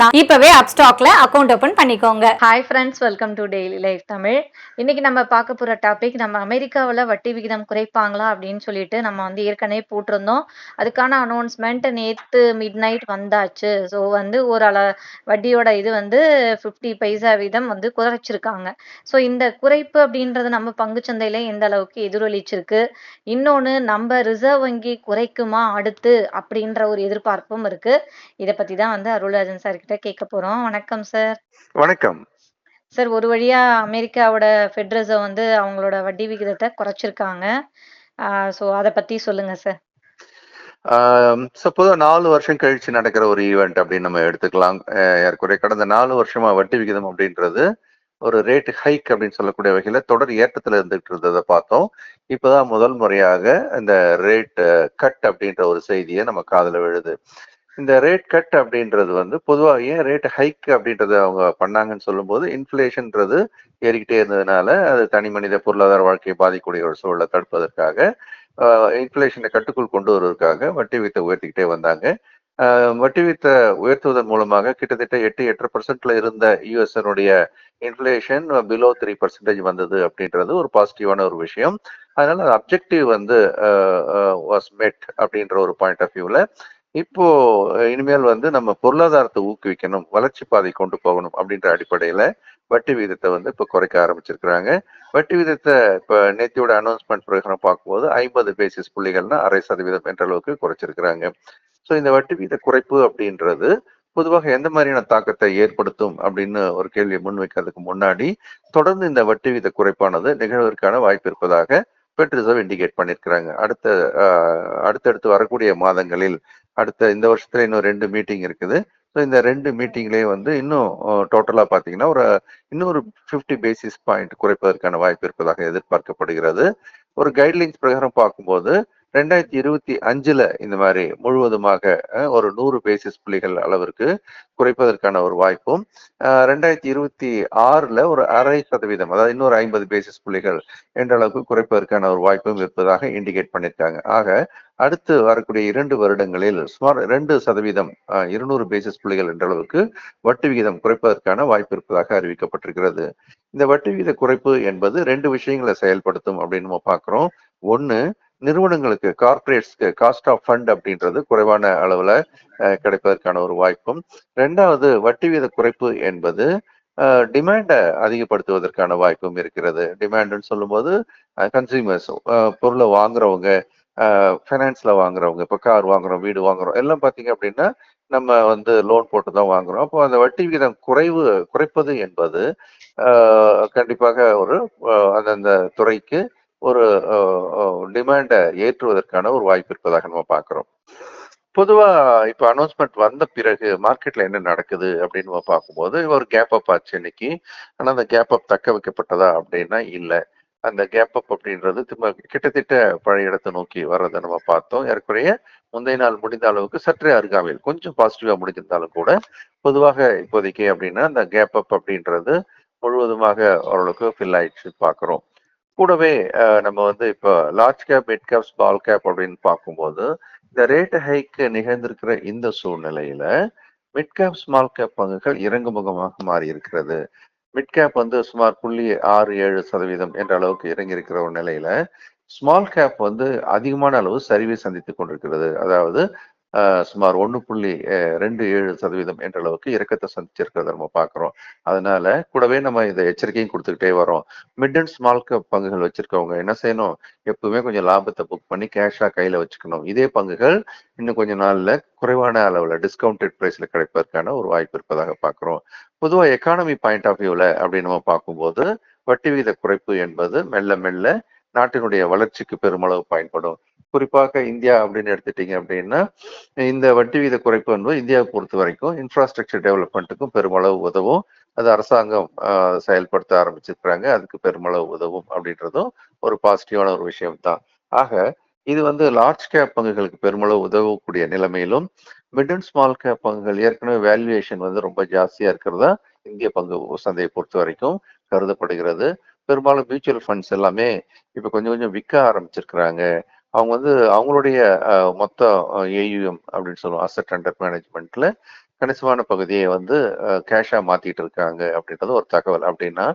தான் இப்பவே அப்ஸ்டாக்ல அக்கௌண்ட் ஓபன் பண்ணிக்கோங்க. Hi friends welcome to daily life Tamil இன்னைக்கு நம்ம பார்க்க போற டாபிக் நம்ம அமெரிக்காவில் வட்டி விகிதம் குறைப்பாங்களா அப்படின்னு சொல்லிட்டு நம்ம வந்து ஏற்கனவே போட்டிருந்தோம். அதுக்கான அனௌன்ஸ்மெண்ட் நேற்று மிட் நைட் வந்தாச்சு. ஸோ வந்து ஒரு அள வட்டியோட இது வந்து ஃபிஃப்டி பைசா வீதம் வந்து குறைச்சிருக்காங்க. ஸோ இந்த குறைப்பு அப்படின்றது நம்ம பங்கு சந்தையில எந்த அளவுக்கு எதிரொலிச்சிருக்கு? இன்னொன்று நம்ம ரிசர்வ் வங்கி குறைக்குமா அடுத்து அப்படின்ற ஒரு எதிர்பார்ப்பும் இருக்கு. இதை பத்தி தான் வந்து அருள்ராஜன் சார் கிட்ட கேட்க போறோம். வணக்கம் சார் வணக்கம். சார் ஒரு வழியா அமெரிக்காவோட ஃபெட் ரிசர்வ் வந்து அவங்களோட வட்டி விகிதத்தை குறைச்சிருக்காங்க. ஸோ அதை பத்தி சொல்லுங்க சார் ஸோ பொதுவாக நாலு வருஷம் கழிச்சு நடக்கிற ஒரு ஈவெண்ட் அப்படின்னு நம்ம எடுத்துக்கலாம். அஹ் ஏறக்குறைய கடந்த நாலு வருஷமா வட்டி விகிதம் அப்படின்றது ஒரு ரேட் ஹைக் அப்படின்னு சொல்லக்கூடிய வகையில தொடர் ஏற்றத்துல இருந்துகிட்டு இருந்ததை பார்த்தோம். இப்போதான் முதல் முறையாக இந்த ரேட் கட் அப்படின்ற ஒரு செய்தியை நம்ம காதுல விழுது. இந்த ரேட் கட் அப்படின்றது வந்து பொதுவாக ஏன் ரேட் ஹைக் அப்படின்றத அவங்க பண்ணாங்கன்னு சொல்லும்போது இன்ஃப்ளேஷன்ன்றது ஏறிக்கிட்டே இருந்ததுனால அது தனி மனித பொருளாதார வாழ்க்கையை பாதிக்கக்கூடிய ஒரு சூழலை தடுப்பதற்காக இன்ஃப்ளேஷனை கட்டுக்குள் கொண்டு வருவதற்காக வட்டி வீத்தை உயர்த்திக்கிட்டே வந்தாங்க. வட்டி வீத்தை உயர்த்துவதன் மூலமாக கிட்டத்தட்ட எட்டு எட்டரை பர்சன்ட்ல இருந்த யூஎஸ்னுடைய இன்ஃப்ளேஷன் பிலோ த்ரீ பர்சன்டேஜ் வந்தது அப்படின்றது ஒரு பாசிட்டிவான ஒரு விஷயம். அதனால அப்ஜெக்டிவ் வந்து வாஸ் மெட் அப்படின்ற ஒரு பாயிண்ட் ஆஃப் வியூவில் இப்போ இனிமேல் வந்து நம்ம பொருளாதாரத்தை ஊக்குவிக்கணும் வளர்ச்சி பாதை கொண்டு போகணும் அப்படின்ற அடிப்படையில வட்டி விகிதத்தை வந்து இப்போ குறைக்க ஆரம்பிச்சிருக்கிறாங்க. வட்டி விகிதத்தை இப்போ நேத்தியோட அனௌன்ஸ்மெண்ட் பிரகாரம் பார்க்கும்போது ஐம்பது பேசிஸ் புள்ளிகள்னா அரை சதவீதம் என்ற அளவுக்கு குறைச்சிருக்கிறாங்க. ஸோ இந்த வட்டி விகித குறைப்பு அப்படின்றது பொதுவாக எந்த மாதிரியான தாக்கத்தை ஏற்படுத்தும் அப்படின்னு ஒரு கேள்வியை முன்வைக்கிறதுக்கு முன்னாடி தொடர்ந்து இந்த வட்டி விகித குறைப்பானது நிகழ்வதற்கான வாய்ப்பு இருப்பதாக பெட் ரிசர்வ் இண்டிகேட் பண்ணியிருக்கிறாங்க. அடுத்த ஆஹ், அடுத்தடுத்து வரக்கூடிய மாதங்களில் அடுத்த இந்த வருஷத்துல இன்னும் ரெண்டு மீட்டிங் இருக்குது. ஸோ இந்த ரெண்டு மீட்டிங்லேயும் வந்து இன்னும் டோட்டலாக பார்த்தீங்கன்னா ஒரு இன்னொரு ஃபிஃப்டி பேசிஸ் பாயிண்ட் குறைப்பதற்கான வாய்ப்பு இருப்பதாக எதிர்பார்க்கப்படுகிறது. ஒரு கைட்லைன்ஸ் பிரகாரம் பார்க்கும்போது ரெண்டாயிரத்தி இருபத்தி அஞ்சுல இந்த மாதிரி முழுவதுமாக ஒரு நூறு பேசிஸ் புள்ளிகள் அளவிற்கு குறைப்பதற்கான ஒரு வாய்ப்பும் ரெண்டாயிரத்தி இருபத்தி ஆறுல ஒரு அரை சதவீதம் அதாவது இன்னொரு ஐம்பது பேசிஸ் புள்ளிகள் என்ற அளவுக்கு குறைப்பதற்கான ஒரு வாய்ப்பும் இருப்பதாக இண்டிகேட் பண்ணியிருக்காங்க. ஆக அடுத்து வரக்கூடிய இரண்டு வருடங்களில் சுமார் ரெண்டு சதவீதம் இருநூறு பேசிஸ் புள்ளிகள் என்ற அளவுக்கு வட்டி விகிதம் குறைப்பதற்கான வாய்ப்பு இருப்பதாக அறிவிக்கப்பட்டிருக்கிறது. இந்த வட்டி விகித குறைப்பு என்பது ரெண்டு விஷயங்களை செயல்படுத்தும் அப்படின்னு நம்ம பார்க்குறோம். ஒன்று நிறுவனங்களுக்கு கார்ப்பரேட்ஸ்க்கு காஸ்ட் ஆஃப் ஃபண்ட் அப்படின்றது குறைவான அளவில் கிடைப்பதற்கான ஒரு வாய்ப்பும். ரெண்டாவது வட்டி வீத குறைப்பு என்பது டிமாண்டை அதிகப்படுத்துவதற்கான வாய்ப்பும் இருக்கிறது. டிமாண்டுன்னு சொல்லும்போது கன்சியூமர்ஸ் பொருளை வாங்குறவங்க ஃபைனான்ஸ்ல வாங்குறவங்க இப்போ கார் வாங்குறோம் வீடு வாங்குறோம் எல்லாம் பார்த்தீங்க அப்படின்னா நம்ம வந்து லோன் போட்டு தான் வாங்குறோம். அப்போ அந்த வட்டி விகிதம் குறைவு குறைப்பது என்பது கண்டிப்பாக ஒரு அந்தந்த துறைக்கு ஒரு டிமாண்டை ஏற்றுவதற்கான ஒரு வாய்ப்பு இருப்பதாக நம்ம பார்க்குறோம். பொதுவா இப்ப அனௌன்ஸ்மெண்ட் வந்த பிறகு மார்க்கெட்ல என்ன நடக்குது அப்படின்னு நம்ம பார்க்கும்போது ஒரு கேப் அப் ஆச்சு இன்னைக்கு. ஆனா அந்த கேப் அப் தக்க வைக்கப்பட்டதா அப்படின்னா இல்ல. அந்த கேப் அப் அப்படின்றது திரும்ப கிட்டத்தட்ட பழைய இடத்தை நோக்கி வர்றதை நம்ம பார்த்தோம். ஏறக்குறைய முந்தைய நாள் முடிந்த அளவுக்கு சற்றே அருகாமையில் கொஞ்சம் பாசிட்டிவாக முடிஞ்சிருந்தாலும் கூட பொதுவாக இப்போதைக்கு அப்படின்னா அந்த கேப் அப் அப்படின்றது முழுவதுமாக ஓரளவுக்கு ஃபில் ஆயிடுச்சு பார்க்குறோம். கூடவே நம்ம வந்து இப்போ large cap mid cap small cap அப்படின்னு பார்க்கும்போது இந்த ரேட் ஹைக் நிகழ்ந்திருக்கிற இந்த சூழ்நிலையில மிட் கேப் ஸ்மால் கேப் பங்குகள் இறங்குமுகமாக மாறி இருக்கிறது மிட் கேப் வந்து சுமார் புள்ளி ஆறு ஏழு சதவீதம் என்ற அளவுக்கு இறங்கி இருக்கிற ஒரு நிலையில ஸ்மால் கேப் வந்து அதிகமான அளவு சரிவை சந்தித்துக் கொண்டிருக்கிறது. அதாவது சுமார் ஒன்று புள்ளி ரெண்டு ஏழு சதவீதம் என்ற அளவுக்கு இறக்கத்தை சந்திச்சிருக்கிறத நம்ம பார்க்குறோம் அதனால கூடவே நம்ம இந்த எச்சரிக்கையும் கொடுத்துக்கிட்டே வரோம். மிட் அண்ட் ஸ்மால் பங்குகள் வச்சிருக்கவங்க என்ன செய்யணும்? எப்பவுமே கொஞ்சம் லாபத்தை புக் பண்ணி கேஷாக கையில் வச்சுக்கணும். இதே பங்குகள் இன்னும் கொஞ்ச நாளில் குறைவான அளவில் டிஸ்கவுண்டட் ப்ரைஸில் கிடைப்பதற்கான ஒரு வாய்ப்பு இருப்பதாக பார்க்குறோம் பொதுவாக எக்கானமி பாயிண்ட் ஆஃப் வியூவில் அப்படின்னு நம்ம பார்க்கும்போது வட்டி விகித குறைப்பு என்பது மெல்ல மெல்ல நாட்டினுடைய வளர்ச்சிக்கு பெருமளவு பயன்படும். குறிப்பாக இந்தியா அப்படின்னு எடுத்துட்டீங்க அப்படின்னா இந்த வட்டி வீத குறைப்பு என்பது இந்தியாவை பொறுத்த வரைக்கும் இன்ஃப்ராஸ்ட்ரக்சர் டெவலப்மெண்ட்டுக்கும் பெருமளவு உதவும். அது அரசாங்கம் செயல்படுத்த ஆரம்பிச்சிருக்கிறாங்க. அதுக்கு பெருமளவு உதவும் அப்படின்றதும் ஒரு பாசிட்டிவான ஒரு விஷயம் தான் ஆக இது வந்து லார்ஜ் கேப் பங்குகளுக்கு பெருமளவு உதவக்கூடிய நிலைமையிலும் மிட் அண்ட் ஸ்மால் கேப் பங்குகள் ஏற்கனவே வேல்யூவேஷன் வந்து ரொம்ப ஜாஸ்தியா இருக்கிறதா இந்திய பங்கு சந்தையை பொறுத்த வரைக்கும் கருதப்படுகிறது. பெரும்பாலும் மியூச்சுவல் ஃபண்ட்ஸ் எல்லாமே இப்ப கொஞ்சம் கொஞ்சம் விற்க ஆரம்பிச்சிருக்கிறாங்க. அவங்க வந்து அவங்களுடைய மொத்த ஏயுஎம் அப்படின்னு சொல்லுவோம் அசட் அண்டர் மேனேஜ்மெண்ட்ல கணிசமான பகுதியை வந்து கேஷா மாத்திட்டு இருக்காங்க அப்படின்றது ஒரு தகவல். அப்படின்னா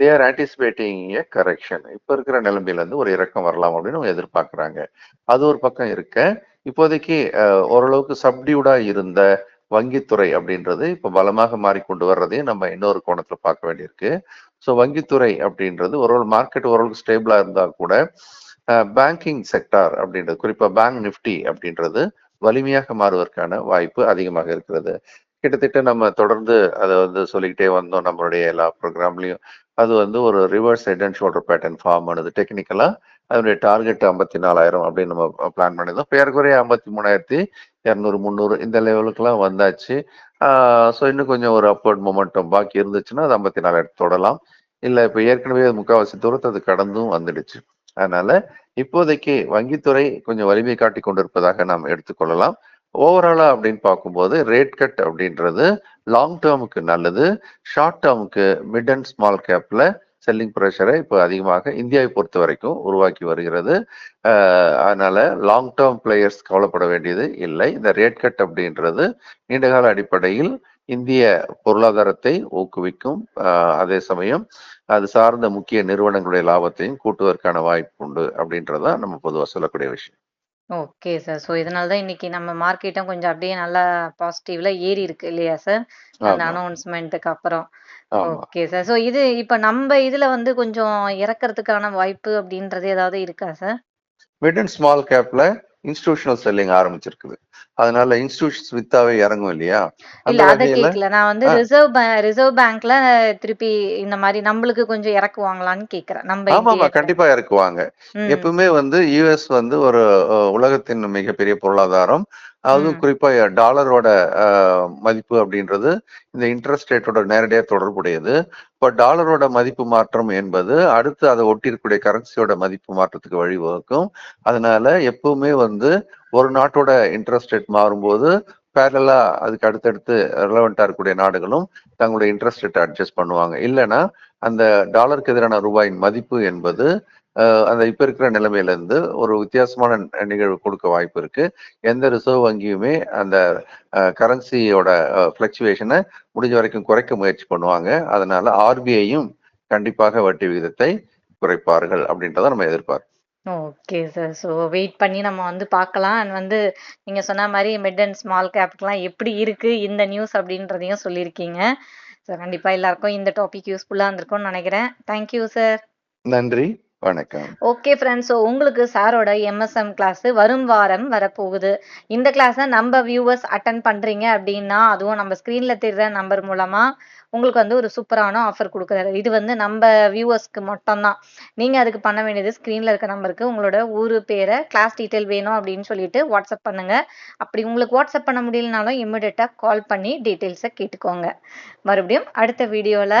they are anticipating a correction இப்ப இருக்கிற நிலைமையில இருந்து ஒரு இறக்கம் வரலாம் அப்படின்னு அவங்க அது ஒரு பக்கம் இருக்க இப்போதைக்கு ஓரளவுக்கு சப்டியூடா இருந்த வங்கித்துறை அப்படின்றது இப்ப பலமாக மாறிக்கொண்டு வர்றதையும் நம்ம இன்னொரு கோணத்துல பார்க்க வேண்டியிருக்கு. ஸோ வங்கித்துறை அப்படின்றது ஒரு மார்க்கெட் ஓரளவுக்கு ஸ்டேபிளா இருந்தா கூட பேங்கிங் செக்டார் அப்படின்றது குறிப்பாக பேங்க் நிஃப்டி அப்படின்றது வலிமையாக மாறுவதற்கான வாய்ப்பு அதிகமாக இருக்கிறது. கிட்டத்தட்ட நம்ம தொடர்ந்து அதை வந்து சொல்லிக்கிட்டே வந்தோம் நம்மளுடைய எல்லா ப்ரோக்ராம்லையும் அது வந்து ஒரு reverse head and shoulder pattern form ஆனது. டெக்னிக்கலாக அதனுடைய டார்கெட் ஐம்பத்தி நாலாயிரம் அப்படின்னு நம்ம பிளான் பண்ணியிருந்தோம். பேருக்குறைய ஐம்பத்தி மூணாயிரத்தி இரநூறு முந்நூறு இந்த லெவலுக்குலாம் வந்தாச்சு. ஸோ இன்னும் கொஞ்சம் ஒரு அப்வர்ட் மொமெண்டம் பாக்கி இருந்துச்சுன்னா அது ஐம்பத்தி நாலாயிரத்து தொடலாம். இல்லை இப்போ ஏற்கனவே அது முக்கால்வாசி தூரத்தை அது கடந்தும் வந்துடுச்சு. அதனால இப்போதைக்கு வங்கித்துறை கொஞ்சம் வலிமை காட்டி கொண்டிருப்பதாக நாம் எடுத்துக்கொள்ளலாம் ஓவராலா அப்படின்னு பார்க்கும்போது ரேட் கட் அப்படின்றது லாங் டேர்முக்கு நல்லது. ஷார்ட் டேர்முக்கு மிட் அண்ட் ஸ்மால் கேப்ல செல்லிங் ப்ரெஷரை இப்போ அதிகமாக இந்தியாவை பொறுத்த வரைக்கும் உருவாக்கி வருகிறது. அதனால லாங் டேர்ம் பிளேயர்ஸ் கவலைப்பட வேண்டியது இல்லை. இந்த ரேட் கட் அப்படின்றது நீண்டகால அடிப்படையில் இந்திய பொருளாதாரத்தை ஊக்குவிக்கும் அதே சமயம் அது சார்ந்த முக்கிய நிறுவனங்களுடைய லாபத்தையும் கூட்டுவதற்கான வாய்ப்பு உண்டு அப்படின்றதான் நம்ம பொதுவாக சொல்லக்கூடிய விஷயம் ஓகே சார். ஸோ இதனால தான் இன்னைக்கு நம்ம மார்க்கெட்டும் கொஞ்சம் அப்படியே நல்லா பாசிட்டிவ்ல ஏறி இருக்கு இல்லையா சார்? அந்த ஆமா அனௌன்ஸ்மென்ட்க்கு அப்புறம். Okay sir. ஸோ இது இப்ப நம்ப இதுல வந்து கொஞ்சம் இறக்கறதுக்கான வாய்ப்பு அப்படின்றது ஏதாவது இருக்கா சார்? மிட் அண்ட் ஸ்மால் கேப்ல இன்ஸ்டிடியூஷனல் செல்லிங் ஆரம்பிச்சிருக்குது அதனால இன்ஸ்டிடியூஷன்ஸ் வித்தாவே இறங்கும் இல்லையா இல்ல அத வகையில கேட்கல. நான் வந்து ரிசர்வ் ரிசர்வ் பேங்க்ல திருப்பி இந்த மாரி நம்மளுக்கு கொஞ்சம் இறக்குவாங்களான்னு கேட்கிறேன். நம்ம ஆமா ஆமா கண்டிப்பா இறக்குவாங்க. எப்பவுமே வந்து யுஎஸ் வந்து ஒரு உலகத்தின் மிகப்பெரிய பொருளாதாரம் அதுவும் ம். குறிப்பா டாலரோட மதிப்பு அப்படின்றது இந்த இன்ட்ரெஸ்ட் ரேட்டோட நேரடியாக தொடர்புடையது. இப்போ டாலரோட மதிப்பு மாற்றம் என்பது அடுத்து அதை ஒட்டி இருக்கக்கூடிய கரன்சியோட மதிப்பு மாற்றத்துக்கு வழிவகுக்கும். அதனால எப்பவுமே வந்து ஒரு நாட்டோட இன்ட்ரெஸ்ட் ரேட் மாறும்போது பேரலா அதுக்கு அடுத்தடுத்து ரெலவெண்டா இருக்கக்கூடிய நாடுகளும் தங்களுடைய இன்ட்ரெஸ்ட் ரேட்டை அட்ஜஸ்ட் பண்ணுவாங்க. இல்லைன்னா அந்த டாலருக்கு எதிரான ரூபாயின் மதிப்பு என்பது அந்த இப்ப இருக்கிற நிலைமையில இருந்து ஒரு வித்தியாசமான நிகழ்வு கொடுக்க வாய்ப்பு இருக்கு எந்த ரிசர்வ் வங்கியுமே அந்த கரன்சியோட ஃபிளக்சுவேஷனை முடிஞ்ச வரைக்கும் குறைக்க முயற்சி பண்ணுவாங்க அதனால ஆர்பிஐயும் கண்டிப்பாக வட்டி விகிதத்தை குறைப்பார்கள் அப்படின்றத நம்ம எதிர்பார்க்கிறோம் ஓகே சார். ஸோ வெயிட் பண்ணி நம்ம வந்து பார்க்கலாம். அண்ட் வந்து நீங்க சொன்ன மாரி மிட் அண்ட் ஸ்மால் கேப்க்குலாம் எப்படி இருக்கு இந்த நியூஸ் அப்படின்றதையும் சொல்லியிருக்கீங்க. ஸோ கண்டிப்பா எல்லாருக்கும் இந்த டாபிக் யூஸ்ஃபுல்லா இருந்திருக்கும்னு நினைக்கிறேன். Thank you sir. நன்றி வணக்கம். ஓகே ஃப்ரெண்ட்ஸ் ஸோ உங்களுக்கு சாரோட எம்எஸ்எம் கிளாஸ் வரும் வாரம் வரப்போகுது. இந்த கிளாஸை நம்ம வியூவர்ஸ் அட்டன் பண்ணுறீங்க அப்படின்னா அதுவும் நம்ம ஸ்க்ரீனில் தெரிகிற நம்பர் மூலமாக உங்களுக்கு வந்து ஒரு சூப்பரான ஆஃபர் கொடுக்குறாரு. இது வந்து நம்ம வியூவர்ஸ்க்கு மட்டும்தான். நீங்கள் அதுக்கு பண்ண வேண்டியது ஸ்க்ரீனில் இருக்க நம்பருக்கு உங்களோட ஊர் பேரை கிளாஸ் டீட்டெயில் வேணும் அப்படின்னு சொல்லிட்டு வாட்ஸ்அப் பண்ணுங்கள் அப்படி உங்களுக்கு வாட்ஸ்அப் பண்ண முடியலனாலும் இம்மிடியட்டாக கால் பண்ணி டீட்டெயில்ஸை கேட்டுக்கோங்க. மறுபடியும் அடுத்த வீடியோவில்